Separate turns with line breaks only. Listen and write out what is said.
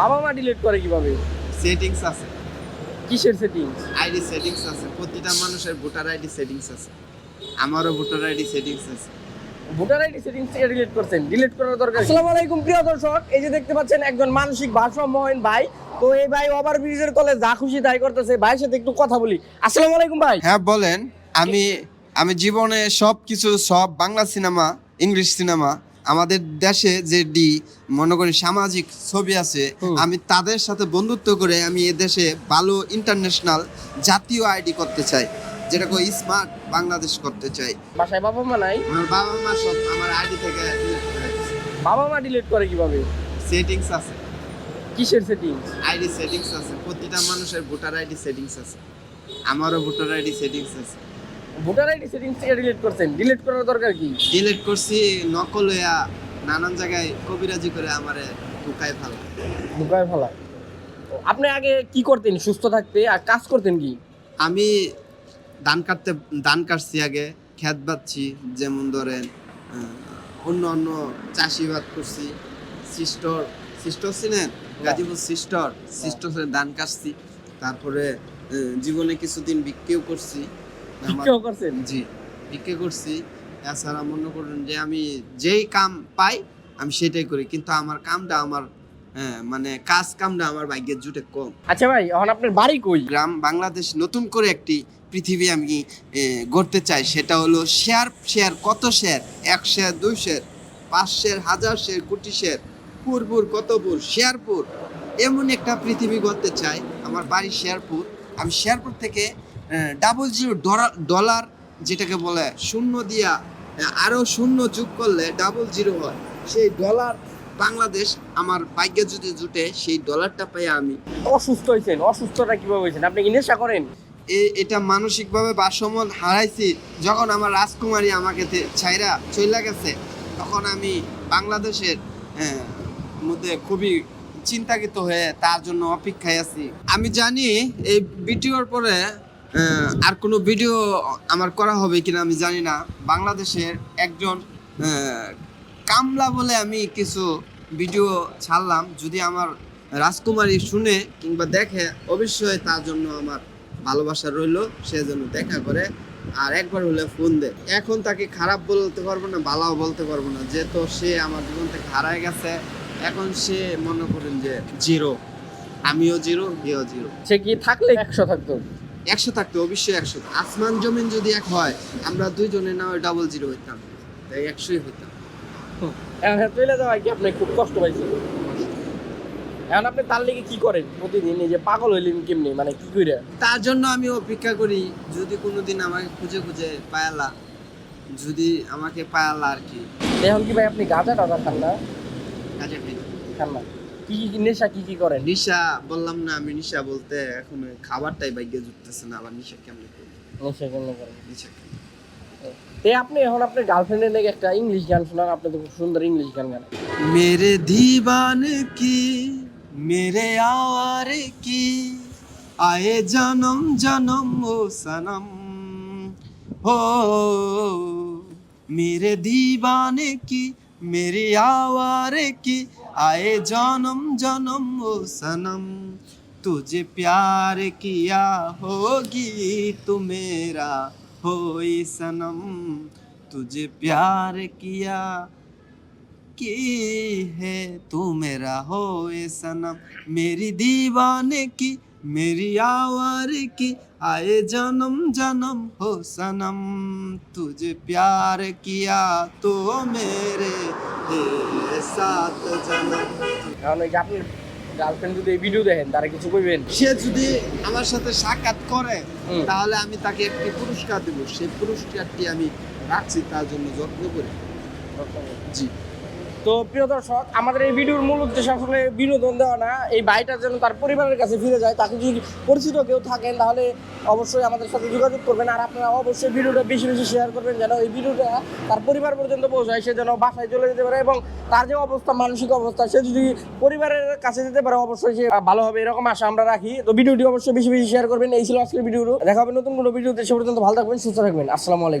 বাবা মা ডিলিট করে কীভাবে?
সেটিংস আছে।
কিসের সেটিংস
আইডি সেটিংস আছে। প্রতিটা মানুষের ভোটার আইডি সেটিংস আছে। আমারও ভোটার আইডি সেটিংস আছে।
ভোটার আইডি সেটিংস থেকে ডিলিট করছেন। ডিলিট করার দরকার আসসালামু আলাইকুম প্রিয় দর্শক। এই যে দেখতে পাচ্ছেন একজন মানসিক ভারসাম্যহীন ভাই। তো এই ভাই ওভার ব্রিজের তলে যা খুশি তাই করতেছে। ভাইয়ের সাথে একটু কথা বলি। আসসালামু আলাইকুম ভাই।
হ্যাঁ বলেন। আমি আমি জীবনে সব কিছু সব বাংলা সিনেমা ইংলিশ সিনেমা আমাদের দেশে যে ডি মনে করি সামাজিক ছবি আছে আমি তাদের সাথে বন্ধুত্ব করে আমি এ দেশে ভালো ইন্টারন্যাশনাল জাতীয় আইডি করতে চাই যেটাকে স্মার্ট বাংলাদেশ করতে চাই।
বাসায় বাবা মা নাই?
আমার বাবা মা সব আমার আইডি থেকে
বাবা মা ডিলিট করে কীভাবে?
সেটিংস আছে।
কিসের সেটিংস
আইডি সেটিংস আছে। প্রতিটা মানুষের ভোটার আইডি সেটিংস আছে। আমারও ভোটার আইডি সেটিংস আছে।
ভোটার আইডি সেটিংস থেকে ডিলিট করছেন। ডিলিট করার দরকার কি?
ডিলিট করছি নকল হইয়া নানান জায়গায় কবিরাজি করে আমারে ঢুকায় ফেলা।
ঢুকায় ফেলা। আপনি আগে কি করতেন? সুস্থ থাকতে আর কাজ করতেন কি?
আমি ধান কাটতে ধান কাটছি আগে খেত বাচ্ছি যেমন ধরেন অন্য অন্য চাষিবাদ করছি। সিস্টর সিস্টর ছিলেন? গাজীপুর সিস্টর। সিস্টর ধান কাটছি। তারপরে জীবনে কিছুদিন বিক্রিও করছি।
করছেন?
জি বিক্রি করছি। এছাড়া মনে করুন যে আমি যেই কাম পাই আমি সেটাই করি। কিন্তু আমার কামটা আমার হ্যাঁ, মানে কাজ কামটা আমার ভাগ্যের জুটে কম।
আচ্ছা ভাই এখন আপনার বাড়ি কই?
গ্রাম বাংলাদেশ নতুন করে একটি পৃথিবী আমি গড়তে চাই। সেটা হলো শেয়ার শেয়ার কত শেয়ার? এক শেয়ার দুই শেয়ার পাঁচ শেয়ার হাজার শেয়ার কোটি শেয়ার পুরপুর কতপুর শেয়ারপুর এমন একটা পৃথিবী গড়তে চাই। আমার বাড়ি শেয়ারপুর আমি শেয়ারপুর থেকে ডাবল জিরো ডলার যেটাকে বলে শূন্য দিয়া আহ, আরও শূন্য যোগ করলে ডাবল জিরো হয়। সেই ডলার বাংলাদেশ আমার ভাগ্যে যদি জুটে সেই ডলারটা পাই আমি।
অসুস্থ হয়েছেন। অসুস্থটা কীভাবে হয়েছেন? আপনি কি নেশা করেন?
এটা মানসিকভাবে ভারসাম্য হারাইছি। যখন আমার রাজকুমারী আমাকে ছাইরা চইলা গেছে তখন আমি বাংলাদেশের মধ্যে খুবই চিন্তাকিত হয়ে তার জন্য অপেক্ষায় আছি। আমি জানি এই ভিডিওর পরে আর কোনো ভিডিও আমার করা হবে কিনা আমি জানি না। বাংলাদেশের একজন কামলা বলে আমি কিছু ভিডিও ছাড়লাম। যদি আমার রাজকুমারী শুনে কিংবা দেখে, অবশ্যই তার জন্য আমার ভালোবাসা রইল, সে যেন দেখা করে। আর একবার হলে ফোন দে। এখন তাকে খারাপ বলতে পারব না, ভালোও বলতে পারব না। যেহেতু সে আমার জীবন থেকে হারায় গেছে, এখন সে মনে করেন যে জিরো আমিও জিরো হেও জিরো
সে কি থাকলে একশো থাকতো?
একশো থাকতে অবশ্যই একশো। আসমান জমিন যদি এক হয় আমরা দুইজনে না হয় ডাবল জিরো হইতাম। তাই একশোই হইতাম।
হ্যাঁ চলে যাওয়া কি আপনি খুব কষ্ট পাইছেন? এখন আপনি তার লেগে কি করেন প্রতিদিন? এই যে পাগল হইলেন কেমনি? মানে কি করে
তার জন্য আমি অপেক্ষা করি যদি কোনোদিন আমাকে খুঁজে খুঁজে পায়ালা যদি আমাকে পায়ালা আর কি।
এখন কি ভাই আপনি গাঁজা টাজা খান না?
কাজে খাই।
খান না? কি কি নেশা কি কি করেন
নিশা বললাম না আমি নিশা বলতে এখন ওই খাবারটাই ভাগ্যে জুটতেছে না আবার নিশা কেমনে করি
নেশা কেন করেন
নিশা কেমনে
তে আপনি এখন আপনার গার্লফ্রেন্ডের লেগে একটা ইংলিশ গান শোনান আপনি তো খুব সুন্দর ইংলিশ গান গান
मेरे दीवाने की मेरे आवारे की आए जन्म जन्म ओ सनम हो मेरे दीवाने की मेरे आवारे की आए जन्म जन्म, ओ सनम। तुझे प्यार किया होगी तू मेरा हो सनम। तुझे प्यार किया की है तू मेरा हो ए सनम मेरी दीवाने की मेरी आवार की आए जन्म जन्म हो सनम तुझे प्यार किया तो मेरे है सात जन्म
এখন ওই যে আপনি গার্লফ্রেন্ড যদি এই ভিডিও দেখেন তারা কিছু কইবেন
সে যদি আমার সাথে সাক্ষাৎ করে
হুম।
তাহলে আমি তাকে একটি পুরস্কার দেব সেই পুরস্কারটি আমি রাখছি তার জন্য যত্ন করে জি
তো প্রিয় দর্শক, আমাদের এই ভিডিওর মূল উদ্দেশ্য আসলে বিনোদন দেওয়া না, এই ভাইটা যেন তার পরিবারের কাছে ফিরে যায়, তাকে যদি পরিচিত কেউ থাকেন, তাহলে অবশ্যই আমাদের সাথে যোগাযোগ করবেন আর আপনারা অবশ্যই ভিডিওটা বেশি বেশি শেয়ার করবেন, যেন এই ভিডিওটা তার পরিবার পর্যন্ত পৌঁছায়, সে যেন বাসায় চলে যেতে পারে এবং তার যে অবস্থা, মানসিক অবস্থা, সে যদি পরিবারের কাছে যেতে পারে, অবশ্যই সে ভালো হবে, এরকম আশা আমরা রাখি। তো ভিডিওটি অবশ্যই বেশি বেশি শেয়ার করবেন, এই ছিল আজকের ভিডিও দেখা হবে নতুন কোনো ভিডিওতে, সে পর্যন্ত ভালো থাকবেন, সুস্থ থাকবেন। আসসালামু আলাইকুম।